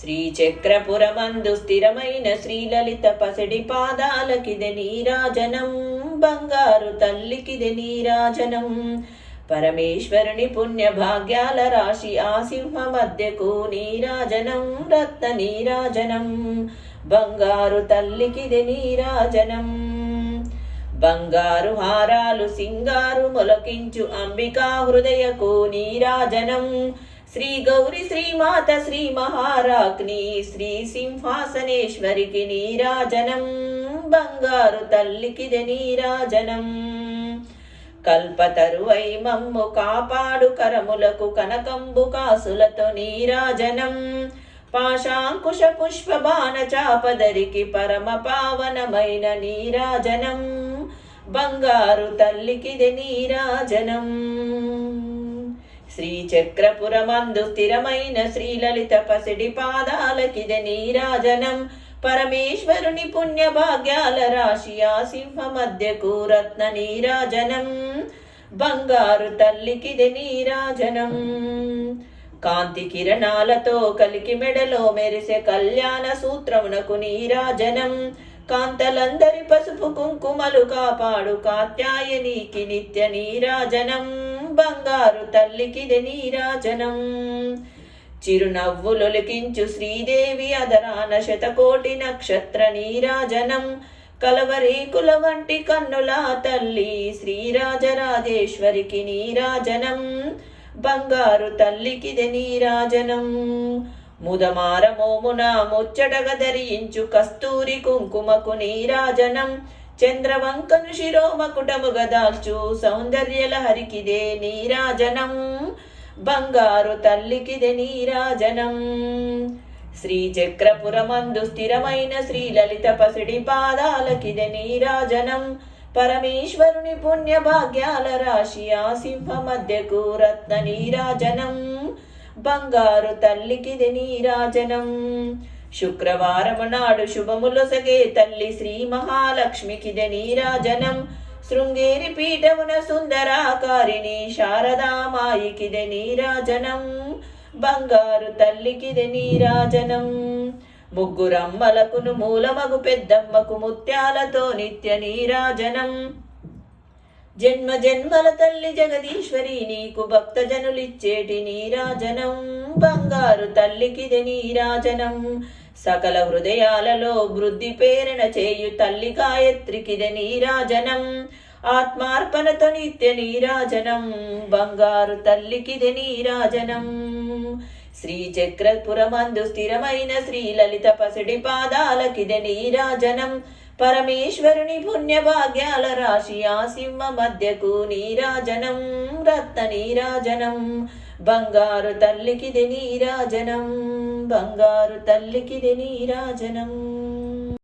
శ్రీచక్రపురమందు స్థిరమైన శ్రీలలిత పసిడి పాదాలకిది నీరాజనం బంగారు తల్లికిది నీరాజనం. పరమేశ్వరుని పుణ్య భాగ్యాల రాశి ఆ సింహ మధ్యకు నీరాజనం రత్న నీరాజనం. బంగారు తల్లికిది నీరాజనం. బంగారు హారాలు సింగారు మొలకించు అంబికా హృదయకు నీరాజనం. శ్రీ గౌరి శ్రీమాత శ్రీ మహారాజ్ని శ్రీ సింహాసనేశ్వరికి నీరాజనం బంగారు తల్లికిది నీరాజనం. కల్పతరువై మమ్ము కాపాడు కరములకు కనకంబు కాసులతో నీరాజనం. పాశాంకుశ పుష్ప బాణ చాపదరికి పరమ పావనమైన నీరాజనం. బంగారు తల్లికిది నీరాజనం. శ్రీచక్రపురమందు స్థిరమైన శ్రీలలిత పసిడి పాదాలకిది నీరాజనం. పరమేశ్వరుని పుణ్య భాగ్యాల రాశి ఆ సింహ మధ్యకు రత్న నీరాజనం. బంగారు తల్లికిది నీరాజనం. కాంతి కిరణాలతో కలికి మెడలో మెరిసే కళ్యాణ సూత్రమునకు నీరాజనం. కాంతలందరి పసుపు కుంకుమలు కాపాడు కాత్యాయనికి నిత్య నీరాజనం. బంగారు తల్లికిది నీరాజనం. చిరునవ్వులొలికించు శ్రీదేవి అదరాన శతకోటి నక్షత్ర నీరాజనం. కలవరీకుల వంటి కన్నుల తల్లి శ్రీరాజరాజేశ్వరికి నీరాజనం. బంగారు తల్లికిది నీరాజనం. ముదమార మోమున ధరించు కస్తూరి కుంకుమకు నీరాజనం. చంద్రవంకను శిరోమకుటము గదాల్చు సౌందర్యల సౌందర్యలహరికిదే నీరాజనం. బంగారు తల్లికిదే నీరాజనం. శ్రీచక్రపురమందు స్థిరమైన శ్రీలలిత పసిడి పాదాలకిదే నీరాజనం. పరమేశ్వరుని పుణ్య భాగ్యాల రాశి ఆ సింహ మధ్యకు రత్న నీరాజనం. బంగారు తల్లికిది నీరాజనం. శుక్రవారము నాడు శుభములొసగే తల్లి శ్రీ మహాలక్ష్మికిది నీరాజనం. శృంగేరి పీఠమున సుందరాకారిణి శారదామాయికిది నీరాజనం. బంగారు తల్లికిది నీరాజనం. ముగ్గురమ్మలకును మూలమగు పెద్దమ్మకు ముత్యాలతో నిత్య నీరాజనం. జన్మ జన్మల తల్లి జగదీశ్వరి నీకు భక్త జనులిచ్చేటి నీరాజనం. బంగారు తల్లికిది నీరాజనం. సకల హృదయాలలో వృద్ధి పేరణ చేయు తల్లి గాయత్రికిది నీరాజనం. ఆత్మార్పణతో నిత్య నీరాజనం. బంగారు తల్లికిది నీరాజనం. శ్రీచక్రపురమందు స్థిరమైన శ్రీలలిత పసిడి పాదాలకిది నీరాజనం. పరమేశ్వరుని పుణ్య భాగ్యాల రాశి ఆ సింహ మధ్యకు నీరాజనం రత్న నీరాజనం. బంగారు తల్లికిది నీరాజనం బంగారు తల్లికిది నీరాజనం.